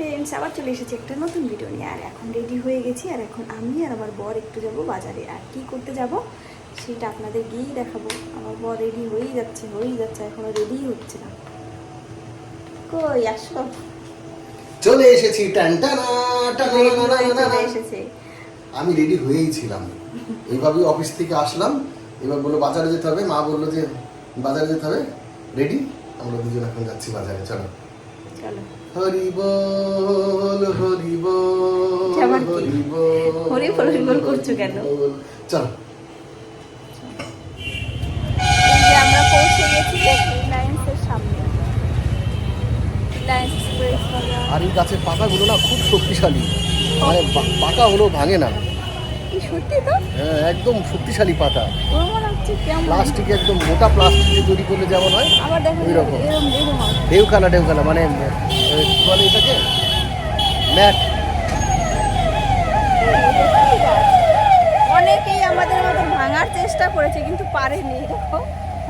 Friends আবার চলে এসেছি একটা নতুন ভিডিও নিয়ে। আর এখন রেডি হয়ে গেছি আর এখন আমি আর আমার বর একটু যাব বাজারে। আর কি করতে যাব সেটা আপনাদের গিয়েই দেখাবো। আমার বর রেডি হয়েই যাচ্ছে হয়েই যাচ্ছে এখনও রেডিই হচ্ছে না। কই আসো। চলে এসেছি আমি রেডি হয়েই ছিলাম। এইভাবেই অফিস থেকে আসলাম। এবার বলল বাজারে যেতে হবে। মা বলল যে বাজারে যেতে হবে? রেডি আমরা দুজন এখন যাচ্ছি বাজারে চলো। হরি বল হরি বল হরি বল হরি বল, হরি বল করছ কেন? চলো। আমরা পৌঁছে গেছি রিলায়েন্সের সামনে। রিলায়েন্স এক্সপ্রেস বাজার। আর এই গাছের পাতাগুলো না খুব শক্তিশালী। মানে পা- পাকা হলেও ভাঙে না। সত্যি তো? হ্যাঁ একদম শক্তিশালী পাতা। প্লাস্টিক একদম মোটা প্লাস্টিক দিয়ে তৈরি করলে যেমন হয় দেখো ওই রকম। আছে। ঢেউখানা ঢেউখানা মানে বলে এটাকে? ম্যাট। অনেকেই আমাদের মতো ভাঙার চেষ্টা করেছে কিন্তু পারেনি দেখো।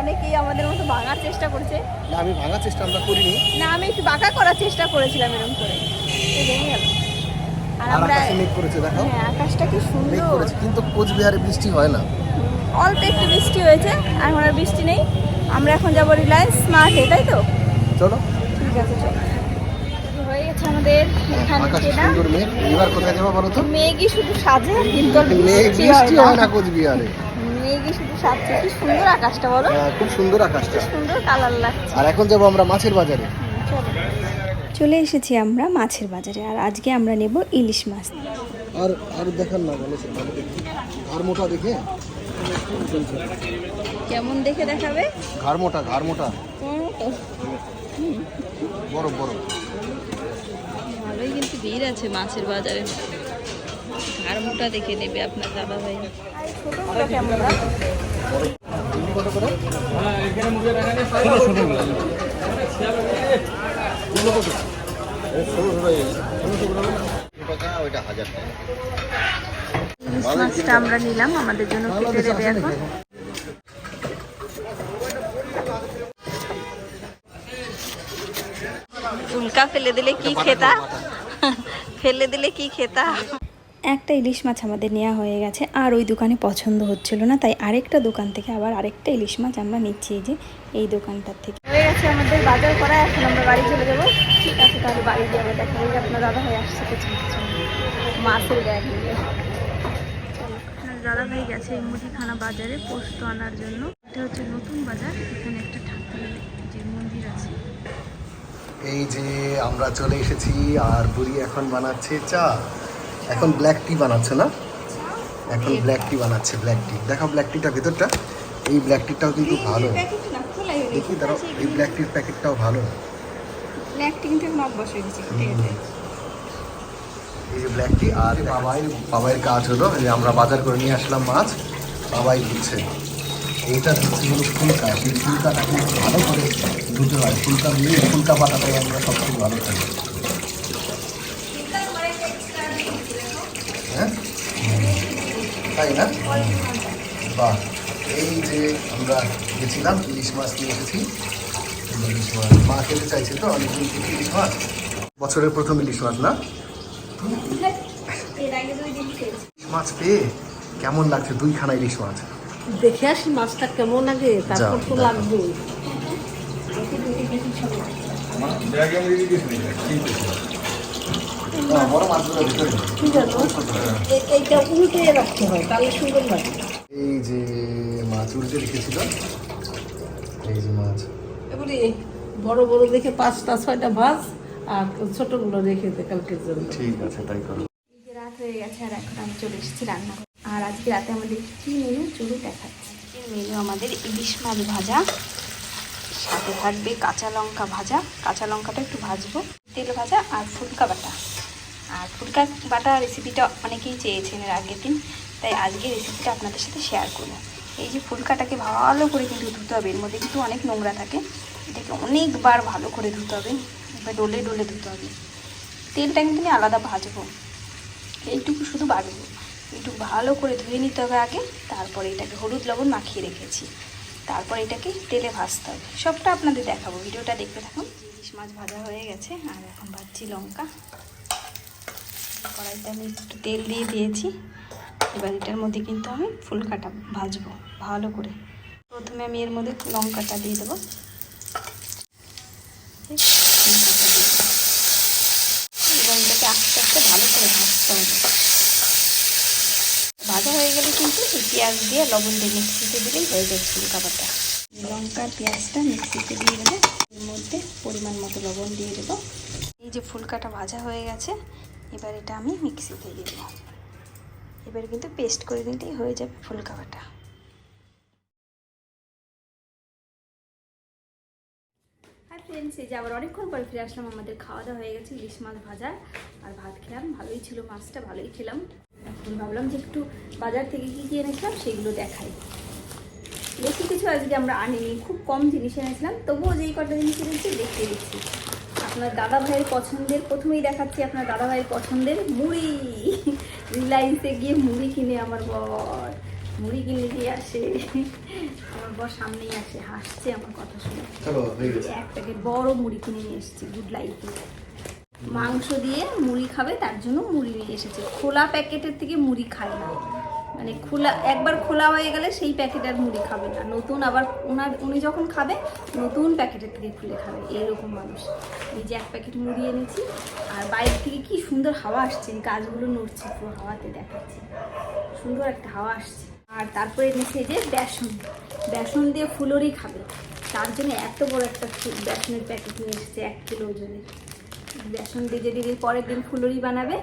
অনেকেই আমাদের মতো ভাঙার চেষ্টা করেছে। না আমি ভাঙার চেষ্টা আমরা করিনি। না আমি একটু বাঁকা করার চেষ্টা করেছিলাম এরকম করে। ভেঙে গেল। আর আমরা মেঘ করেছে দেখাও। হ্যাঁ আকাশটা কি সুন্দর। করেছে কিন্তু কোচবিহারে বৃষ্টি হয় না। অল্প একটু বৃষ্টি হয়েছে আর এখন আর বৃষ্টি নেই। আমরা এখন যাব রিলায়েন্স স্মার্টে তাই তো? চলো। ঠিক আছে চলো। হয়ে গেছে আমাদের এখানে আকাশে কেনা। এবার কোথায় যাব বলো তো? মেঘই শুধু সাজে কিন্তু আর বৃষ্টি বৃষ্টি হয় না না কোচবিহারে মেঘই শুধু সাজছে। কি সুন্দর আকাশটা বলো। হ্যাঁ, খুব সুন্দর আকাশটা। সুন্দর কালার লাগছে। আর এখন যাব আমরা মাছের বাজারে। চলে এসেছি আমরা মাছের বাজারে আর আজকে আমরা নেব ইলিশ মাছ। আর আর দেখান না বলো সে ভালো দেখি ঘাড় মোটা দেখে? কেমন দেখে দেখাবে? ঘাড় মোটা ঘাড় মোটা। বড় বড় ভালোই কিন্তু ভিড় আছে মাছের বাজারে। আর মোটা দেখে নেবে আপনার দাদা ভাই। ওইটা হাজার টাকা। ইলিশ মাছটা আমরা নিলাম আমাদের জন্য কেটে দেবে এখন ফেলে দিলে কি খেতা? ফেলে দিলে কি খেতা? একটা ইলিশ মাছ আমাদের নেওয়া হয়ে গেছে আর ওই দোকানে পছন্দ হচ্ছিল না তাই আরেকটা দোকান থেকে আবার আরেকটা ইলিশ মাছ আমরা নিচ্ছি এই যে এই দোকানটার থেকে। হয়ে গেছে আমাদের বাজার করা এখন আমরা বাড়ি চলে যাব। ঠিক আছে তাহলে বাড়ি গিয়ে আবার দেখা যাবে আপনার দাদা হয়ে আসছে কিছু কিছু মাছের ব্যাগ নিয়ে। দাদা ভাই গেছে এই মুদিখানা বাজারে পোস্ত আনার জন্য। এটা হচ্ছে নতুন বাজার এখানে একটা ঠাকুরের যে মন্দির আছে। এই যে আমরা চলে এসেছি আর বুড়ি এখন বানাচ্ছে চা। এখন ব্ল্যাক টি বানাচ্ছে না? এখন ব্ল্যাক টি বানাচ্ছে ব্ল্যাক টি দেখো ব্ল্যাক টিটা ভেতরটা। এই ব্ল্যাক টিটাও কিন্তু ভালো। দেখি দাঁড়াও এই ব্ল্যাক টির প্যাকেটটাও ভালো। ব্ল্যাকটি কিন্তু এখন অভ্যাস হয়ে গেছে এই যে ব্ল্যাক টি আর বাবাই, বাবাইয়ের কাজ হলো যে আমরা বাজার করে নিয়ে আসলাম মাছ, বাবাই দিচ্ছে। এইটা দিচ্ছে হলো ফুলকা। সেই ফুলকাটা কিন্তু ভালো করে ধুতে হয়। ফুলকা দিয়ে ফুলকা পাতাটাই আমরা সবথেকে ভালো খাই। হ্যাঁ? তাই না? বাহ। এই যে আমরা গেছিলাম, ইলিশ মাছ নিয়ে এসেছি। ইলিশ মাছ। মা খেতে চাইছে তো, অনেকদিন থেকে ইলিশ মাছ। বছরের প্রথম ইলিশ মাছ, না ইলিশ মাছ পেয়ে কেমন লাগছে? দুইখানা ইলিশ মাছ। দেখে আসি মাছটা কেমন লাগে তারপর তো লাগবে। এই যে মাছ উল্টে রেখেছিল এই যে মাছ। এবারে বড় বড় দেখে পাঁচটা ছয়টা ভাজ আর ছোটগুলো রেখে দে কালকের জন্য। ঠিক আছে তাই করো। রাত হয়ে গেছে আর এখন আমি চলে এসেছি রান্না। আর আজকে রাতে আমাদের কি মেনু? চুরু দেখাচ্ছি। মেনু আমাদের ইলিশ মাছ ভাজা, সাথে থাকবে কাঁচা লঙ্কা ভাজা। কাঁচা লঙ্কাটা একটু ভাজবো। তেল ভাজা আর ফুলকা বাটা। আর ফুলকা বাটা রেসিপিটা অনেকেই চেয়েছেন এর আগের দিন, তাই আজকে রেসিপিটা আপনাদের সাথে শেয়ার করব। এই যে ফুলকাটাকে ভালো করে কিন্তু ধুতে হবে। এর মধ্যে কিন্তু অনেক নোংরা থাকে। এটাকে অনেকবার ভালো করে ধুতে হবে। এবার ডোলে ডলে ধুতে হবে। তেলটা কিন্তু আমি আলাদা ভাজবো। এইটুকু শুধু বাড়বো একটু ভালো করে ধুয়ে নিতে হবে আগে, তারপরে এটাকে হলুদ লবণ মাখিয়ে রেখেছি। তারপর এটাকে তেলে ভাজতে হবে। সবটা আপনাদের দেখাবো, ভিডিওটা দেখতে থাকুন। ইলিশ মাছ ভাজা হয়ে গেছে, আর এখন ভাজছি লঙ্কা। কড়াইতে আমি একটু তেল দিয়ে দিয়েছি। এবার এটার মধ্যে কিন্তু আমি ফুলকাটা ভাজবো, ভালো করে। প্রথমে আমি এর মধ্যে লঙ্কাটা দিয়ে দেবো ফুলকাটা দিয়ে দেবো। এবার এটাকে আস্তে আস্তে ভালো করে ভাজতে হবে ভাজা হয়ে গেলে কিন্তু এই পেঁয়াজ দিয়ে লবণ দিয়ে মিক্সিতে দিলেই হয়ে যায় ফুলকাবাটা লঙ্কা, পেঁয়াজটা মিক্সিতে দিয়ে দেবো এর মধ্যে পরিমাণ মতো লবণ দিয়ে দেবো। এই যে ফুলকাটা ভাজা হয়ে গেছে, এবার এটা আমি মিক্সিতে দিয়ে দেবো। এবার কিন্তু পেস্ট করে নিতেই হয়ে যাবে ফুলকাবাটা হাই ফ্রেন্ডস এই যে আবার অনেকক্ষণ পরে ফিরে আসলাম, আমাদের খাওয়া দাওয়া হয়ে গেছে, ইলিশ মাছ ভাজা আর ভাত খেলাম, ভালোই ছিল, মাছটা ভালোই খেলাম। এখন ভাবলাম যে একটু বাজার থেকে কী কী এনেছিলাম সেগুলো দেখাই। বেশি কিছু আজকে আমরা আনিনি খুব কম জিনিস এনেছিলাম তবুও যেই কটা জিনিস এনেছি দেখতে দিচ্ছি। আপনার দাদা ভাইয়ের পছন্দের প্রথমেই দেখাচ্ছি আপনার দাদা ভাইয়ের পছন্দের মুড়ি। রিলায়েন্সে গিয়ে মুড়ি কিনে আমার বর মুড়ি কিনে দিয়ে আসে। আমার বর সামনেই আসে হাসছে আমার কথা শুনে। এক প্যাকেট বড় মুড়ি কিনে নিয়ে এসেছি গুড লাইফে। মাংস দিয়ে মুড়ি খাবে, তার জন্য মুড়ি নিয়ে এসেছে। খোলা প্যাকেটের থেকে মুড়ি খায় না। মানে খোলা, একবার খোলা হয়ে গেলে সেই প্যাকেট আর মুড়ি খাবে না। নতুন আবার ওনার, উনি যখন খাবে, নতুন প্যাকেটের থেকে খুলে খাবে। এরকম মানুষ। এই যে এক প্যাকেট মুড়ি এনেছি, আর বাইরে থেকে কি সুন্দর হাওয়া আসছে। গাছগুলো নড়ছে, পুরো হাওয়াতে দেখাচ্ছে। সুন্দর একটা হাওয়া আসছে। আর তারপরে এনেছে যে বেসন। বেসন দিয়ে ফুলরি খাবে। তার জন্য এত বড় একটা বেসনের প্যাকেট নিয়ে এসেছে, এক কিলো ওজনের। বেসন দিয়ে এর পরের দিন ফুলুরি বানাবে।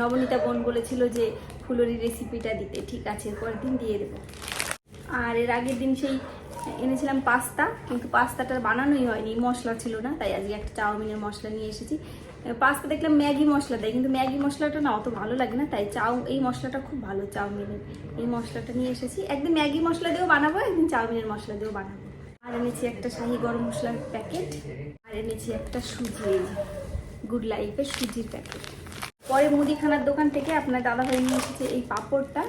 নবনীতা বোন বলেছিল যে ফুলরি রেসিপিটা দিতে। ঠিক আছে পরের দিন দিয়ে দেবো। আর এর আগের দিন সেই এনেছিলাম পাস্তা, কিন্তু পাস্তাটা বানানোই হয়নি, মশলা ছিল না, তাই আজকে একটা চাউমিনের মশলা নিয়ে এসেছি। পাস্তা দেখলাম ম্যাগি মশলা দেয়, কিন্তু ম্যাগি মশলাটা না অত ভালো লাগে না, তাই চাউ, এই মশলাটা খুব ভালো, চাউমিনের। এই মশলাটা নিয়ে এসেছি। একদিন ম্যাগি মশলা দিয়েও বানাবো, একদিন চাউমিনের মশলা দিয়েও বানাবো। আর এনেছি একটা শাহি গরম মশলার প্যাকেট, আর এনেছি একটা সুজি। গুড লাইফের সুজির প্যাকেট পরে মুদিখানার দোকান থেকে আপনার দাদাভাই নিয়ে এসেছে এই পাঁপড়টা।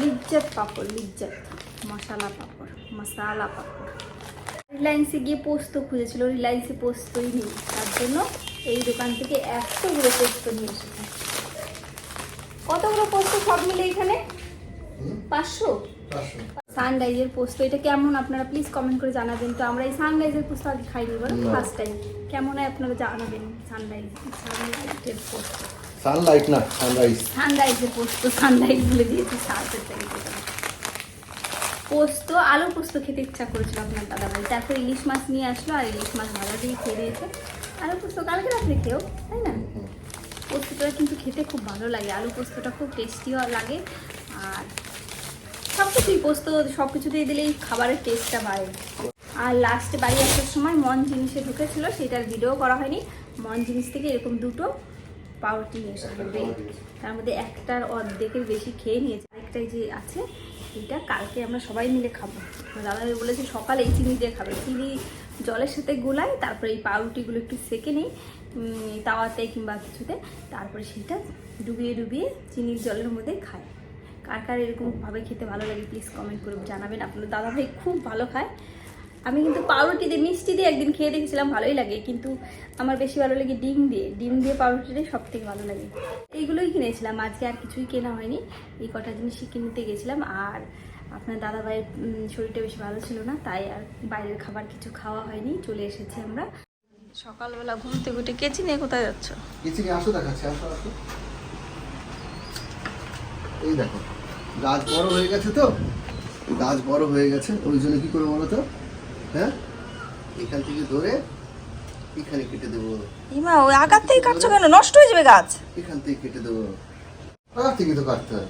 লিজ্জাত পাপড় লিজ্জাত। মশালা পাপড় মশালা পাপড়। রিলায়েন্সে গিয়ে পোস্ত খুঁজেছিল রিলায়েন্সে পোস্তই নেই। তার জন্য এই দোকান থেকে এতগুলো পোস্ত নিয়ে এসেছে। কতগুলো পোস্ত সব মিলে এখানে? পাঁচশো। সানরাইজের পোস্ত এটা কেমন আপনারা প্লিজ কমেন্ট করে জানাবেন। তো আমরা এই সানরাইজের পোস্ত আগে খাইনি বলো ফার্স্ট টাইম কেমন হয় আপনারা জানাবেন সানরাইজ সানরাইজের পোস্ত? সানলাইট না সানরাইজ। সানরাইজের পোস্ত সানরাইজ বলে দিয়েছি সার্চের থেকে পোস্ত আলু পোস্ত খেতে ইচ্ছা করেছিল আপনার দাদা ভাই তারপর ইলিশ মাছ নিয়ে আসলো আর ইলিশ মাছ ভালো দিয়ে খেয়ে দিয়েছে। আলু পোস্ত কালকে রাত্রে খেয়েও তাই না? পোস্তটা কিন্তু খেতে খুব ভালো লাগে। আলু পোস্তটা খুব টেস্টিও লাগে আর সব কিছুই পোস্ত সব কিছুতেই দিলেই খাবারের টেস্টটা বাড়ে। আর লাস্টে বাড়ি আসার সময় মন জিনিসে ঢুকেছিল সেটার ভিডিও করা হয়নি। মন জিনিস থেকে এরকম দুটো পাউরুটি নিয়ে এসেছিল তার মধ্যে একটার অর্ধেকের বেশি খেয়ে নিয়েছে। আরেকটাই যে আছে এটা কালকে আমরা সবাই মিলে খাব। দাদাভাই বলেছে সকালে এই চিনি দিয়ে খাবে। চিনি জলের সাথে গোলাই তারপরে এই পাউরুটিগুলো একটু সেকে নিই তাওয়াতে কিংবা কিছুতে তারপরে সেটা ডুবিয়ে ডুবিয়ে চিনির জলের মধ্যে খায়। কার কার এরকমভাবে খেতে ভালো লাগে প্লিজ কমেন্ট করে জানাবেন। আপনার দাদাভাই খুব ভালো খায়। আমি কিন্তু পাউরুটি দিয়ে মিষ্টি দিয়ে একদিন খেয়ে দেখেছিলাম ভালোই লাগে। কিন্তু আমার বেশি ভালো লাগে ডিম দিয়ে। ডিম দিয়ে পাউরুটিটাই সব থেকে ভালো লাগে। এইগুলোই কিনেছিলাম। আজকে আর কিছুই কেনা হয়নি। এই কটা জিনিসই কিনতে গেছিলাম। আর আপনার দাদাভাইয়ের উম, শরীরটা বেশি ভালো ছিল না তাই আর বাইরের খাবার কিছু খাওয়া হয়নি। চলে এসেছি আমরা। সকালবেলা ঘুম থেকে উঠে কেচি নিয়ে কোথায় যাচ্ছ? এই দেখো। গাছ বড় হয়ে গেছে তো? গাছ বড় হয়ে গেছে ওই জন্য কি করব বলো তো? হ্যাঁ? এখান থেকে ধরে এখানে কেটে দেবো। ইমা ওই আগার থেকে কাটছো কেন? নষ্ট হয়ে যাবে গাছ। এখান থেকে কেটে দেবো। আগার থেকে তো কাটতে হয়?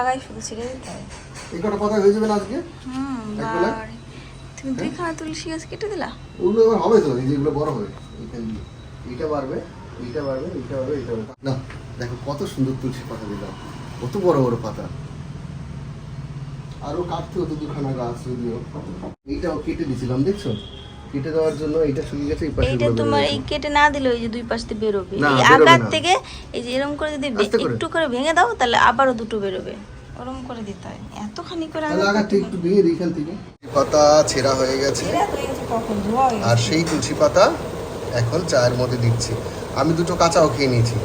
আগায় শুধু ছিঁড়ে দিতে হয় এই কটা পাতা হয়ে যাবে না আজকে? হুম। তুমি দুইখানা তুলসী গাছ কেটে দিলা? ওগুলো এবার হবে তো এই যেগুলো বড় হবে এইখান দিয়ে এইটা বাড়বে এইটা বাড়বে এইটা বাড়বে এইটা বাড়বে। না দেখো কত সুন্দর তুলসী পাতা দিলাম। কত বড় বড় পাতা। আরও কাটতে হতো দুখানা গাছ যদিও। এইটাও কেটে দিছিলাম দেখছ? কেটে দেওয়ার জন্য এইটা শুকিয়ে গেছে এই পাশে এইটা তোমার এই কেটে না দিলে ওই যে দুই পাশ দিয়ে বেরোবে। এই আগার থেকে এই যে এরকম করে যদি। একটু করে ভেঙে দাও তাহলে আবারও দুটো বেরোবে। ওরম করে দিতে হয়। এতখানি করে আমি আগার থেকে একটু ভেঙে দিই এখান থেকে। পাতা ছেঁড়া হয়ে গেছে। কখন? ধোয়া আর সেই তুলসী পাতা এখন চায়ের মধ্যে দিচ্ছি। আমি দুটো কাঁচাও খেয়ে নিয়েছি।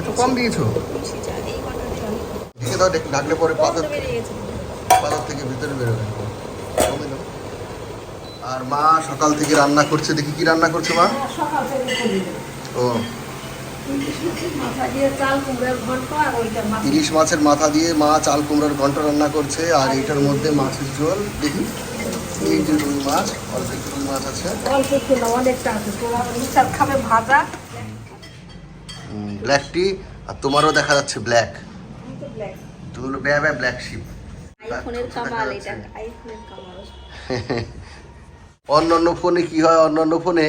এত কম দিয়েছ এই কটা দিয়ে অনেক ঢেকে দাও ঢাকলে পরে পাথর পাথর থেকে ভিতরে বেরোবে। আর মা সকাল থেকে রান্না করছে দেখি কি রান্না করছে মা। ও। ইলিশ মাছের মাথা দিয়ে মা চাল কুমড়োর ঘন্ট রান্না করছে আর এটার মধ্যে মাছের ঝোল দেখি। এই যে রুই মাছ অল্প একটু রুই মাছ আছে। অল্প একটু না অনেকটা আছে। তোমার খাবে ভাজা। ব্ল্যাক টি আর তোমারও দেখা যাচ্ছে ব্ল্যাক আমি তো ব্ল্যাক শিপ আইফোনের কামাল এটা আইফোনের কামাল। অন্য অন্য ফোনে কি হয়? অন্য অন্য ফোনে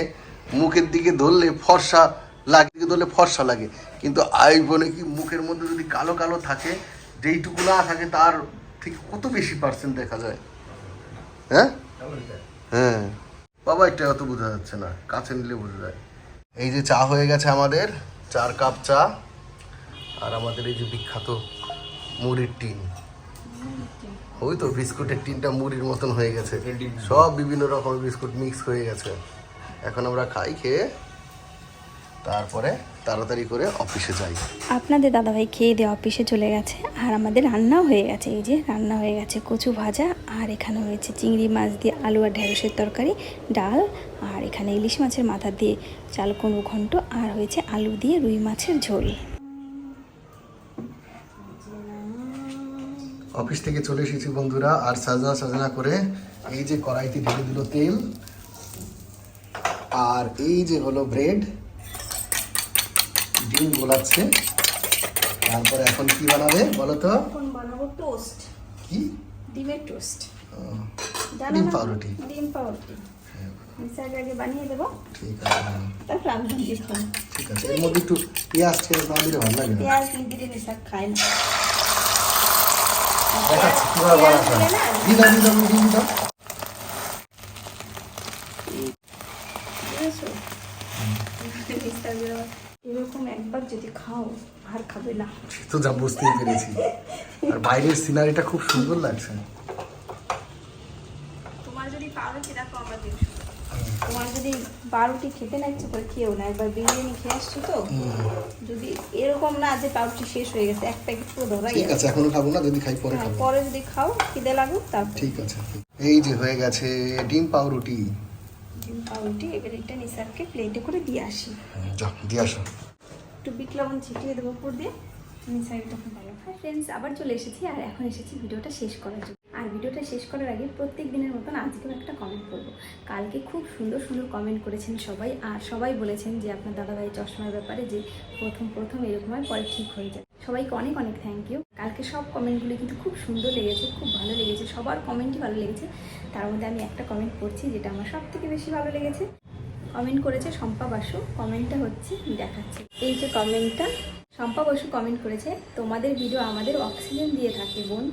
মুখের দিকে ধরলে ফর্সা লাগে ধরলে ফর্সা লাগে। কিন্তু আইফোনে কি মুখের মধ্যে যদি কালো কালো থাকে যেইটুকু না থাকে তার থেকে কত বেশি পার্সেন্ট দেখা যায়? হ্যাঁ? হ্যাঁ। বাবা এটা অত বোঝা যাচ্ছে না। কাছে নিলে বোঝা যায়। এই যে চা হয়ে গেছে আমাদের চার কাপ চা। আর আমাদের এই যে বিখ্যাত মুড়ির টিন। ওই তো বিস্কুটের টিনটা মুড়ির মতন হয়ে গেছে। সব বিভিন্ন রকমের বিস্কুট মিক্স হয়ে গেছে। এখন আমরা খাই খেয়ে তারপরে তাড়াতাড়ি করে অফিসে যাই। আপনাদের দাদাভাই খেয়ে দিয়ে অফিসে চলে গেছে আর আমাদের রান্নাও হয়ে গেছে। এই যে রান্না হয়ে গেছে কচু ভাজা আর এখানে হয়েছে চিংড়ি মাছ দিয়ে আলু আর ঢেঁড়সের তরকারি ডাল আর এখানে ইলিশ মাছের মাথা দিয়ে চাল কুমড়ো ঘন্ট আর হয়েছে আলু দিয়ে রুই মাছের ঝোল। অফিস থেকে চলে এসেছি বন্ধুরা আর সাজনা সাজনা করে এই যে কড়াইতে ঢেলে দিল তেল আর এই যে হলো ব্রেড ডিম গোলাচ্ছে। তারপরে এখন কি বানাবে বলো তো? এখন বানাবো টোস্ট কি? ডিমের টোস্ট ডিম পাউরুটি। ডিম পাউরুটি। মিক্সার আগে বানিয়ে দেবো। ঠিক আছে হ্যাঁ, তারপর আমি ঠিক আছে এর মধ্যে একটু পেঁয়াজ ছেড়ে না দিলে ভালো লাগে না। পেঁয়াজ দিয়ে দিলে মিশাক খায় না। একবার যদি খাও, আর খাবে না। তো যা বুঝতেই পেরেছি। আর বাইরের সিনারিটা খুব সুন্দর লাগছে তোমার যদি পাউরুটি রাখো আমরা দেখো তোমার যদি বারোটি খেতে না ইচ্ছে করে খেয়েও না একবার বিরিয়ানি খেয়ে আসছো তো? যদি এরকম না যে পাউরুটি শেষ হয়ে গেছে এক প্যাকেট পুরো ধরাই ঠিক আছে এখনও খাব না যদি খাই পরে হ্যাঁ, খাব। পরে যদি খাও খিদে লাগুক তারপর। ঠিক আছে এই যে হয়ে গেছে ডিম পাউরুটি। ডিম পাউরুটি এবার এটা নিসারকে প্লেটে করে দিয়ে আসি। হুম, যাও দিয়ে আসো। একটু বিট লবণ ছিটিয়ে দেবো উপর দিয়ে। মিসাইল তখন ভালো হাই ফ্রেন্ডস আবার চলে এসেছি আর এখন এসেছি ভিডিওটা শেষ করার জন্য। আর ভিডিওটা শেষ করার আগে প্রত্যেক দিনের মতন আজকেও একটা কমেন্ট কালকে খুব সুন্দর সুন্দর কমেন্ট করেছেন সবাই। আর সবাই বলেছেন যে আপনার দাদাভাই চশমার ব্যাপারে যে প্রথম প্রথম এরকম হয়, পরে ঠিক হয়ে যায়। সবাইকে অনেক অনেক থ্যাংক ইউ কালকে সব কমেন্টগুলি কিন্তু খুব সুন্দর লেগেছে, খুব ভালো লেগেছে। সবার কমেন্টই ভালো লেগেছে। তার মধ্যে আমি একটা কমেন্ট করছি যেটা আমার সব থেকে বেশি ভালো লেগেছে। কমেন্ট করেছে শম্পা বাসু। কমেন্টটা হচ্ছে দেখাচ্ছে। এই যে কমেন্টটা শম্পা বসু কমেন্ট করেছে, তোমাদের ভিডিও আমাদের অক্সিজেন দিয়ে থাকে, বোন।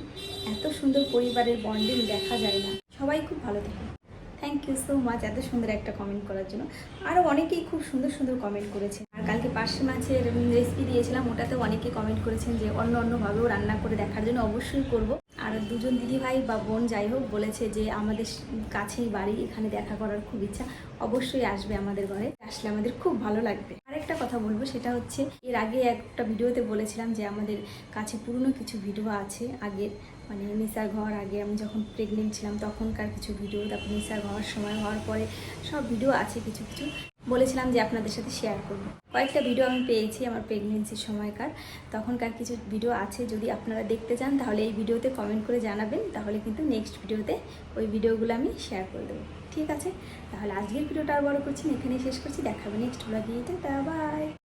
এত সুন্দর পরিবারের বন্ডিং দেখা যায় না। সবাই খুব ভালো থাকে। থ্যাংক ইউ সো মাচ এত সুন্দর একটা কমেন্ট করার জন্য। আরও অনেকেই খুব সুন্দর সুন্দর কমেন্ট করেছে আর কালকে পার্শে মাছের রেসিপি দিয়েছিলাম, ওটাতেও অনেকেই কমেন্ট করেছেন যে অন্য অন্যভাবেও রান্না করে দেখার জন্য অবশ্যই করব। আর দুজন দিদিভাই বা বোন যাই হোক বলেছে যে আমাদের কাছেই বাড়ি, এখানে দেখা করার খুব ইচ্ছা। অবশ্যই আসবে আমাদের ঘরে। আসলে আমাদের খুব ভালো লাগবে। আরেকটা কথা বলব, সেটা হচ্ছে এর আগে একটা ভিডিওতে বলেছিলাম যে আমাদের কাছে পুরনো কিছু ভিডিও আছে আগের মানে নিসার ঘর আগে আমি যখন প্রেগনেন্ট ছিলাম তখনকার কিছু ভিডিও, তারপর নিসার ঘর, সময় হওয়ার পরে সব ভিডিও আছে কিছু কিছু। বলেছিলাম যে আপনাদের সাথে শেয়ার করব। কয়েকটা ভিডিও আমি পেয়েছি আমার প্রেগনেন্সির সময়কার। তখনকার কিছু ভিডিও আছে, যদি আপনারা দেখতে চান, তাহলে এই ভিডিওতে কমেন্ট করে জানাবেন। তাহলে কিন্তু নেক্সট ভিডিওতে ওই ভিডিওগুলো আমি শেয়ার করে দেবো। ঠিক আছে? তাহলে আজকের ভিডিওটা আর বড় করছি এখানেই শেষ করছি। দেখাবে নেক্সট ব্লগে বাই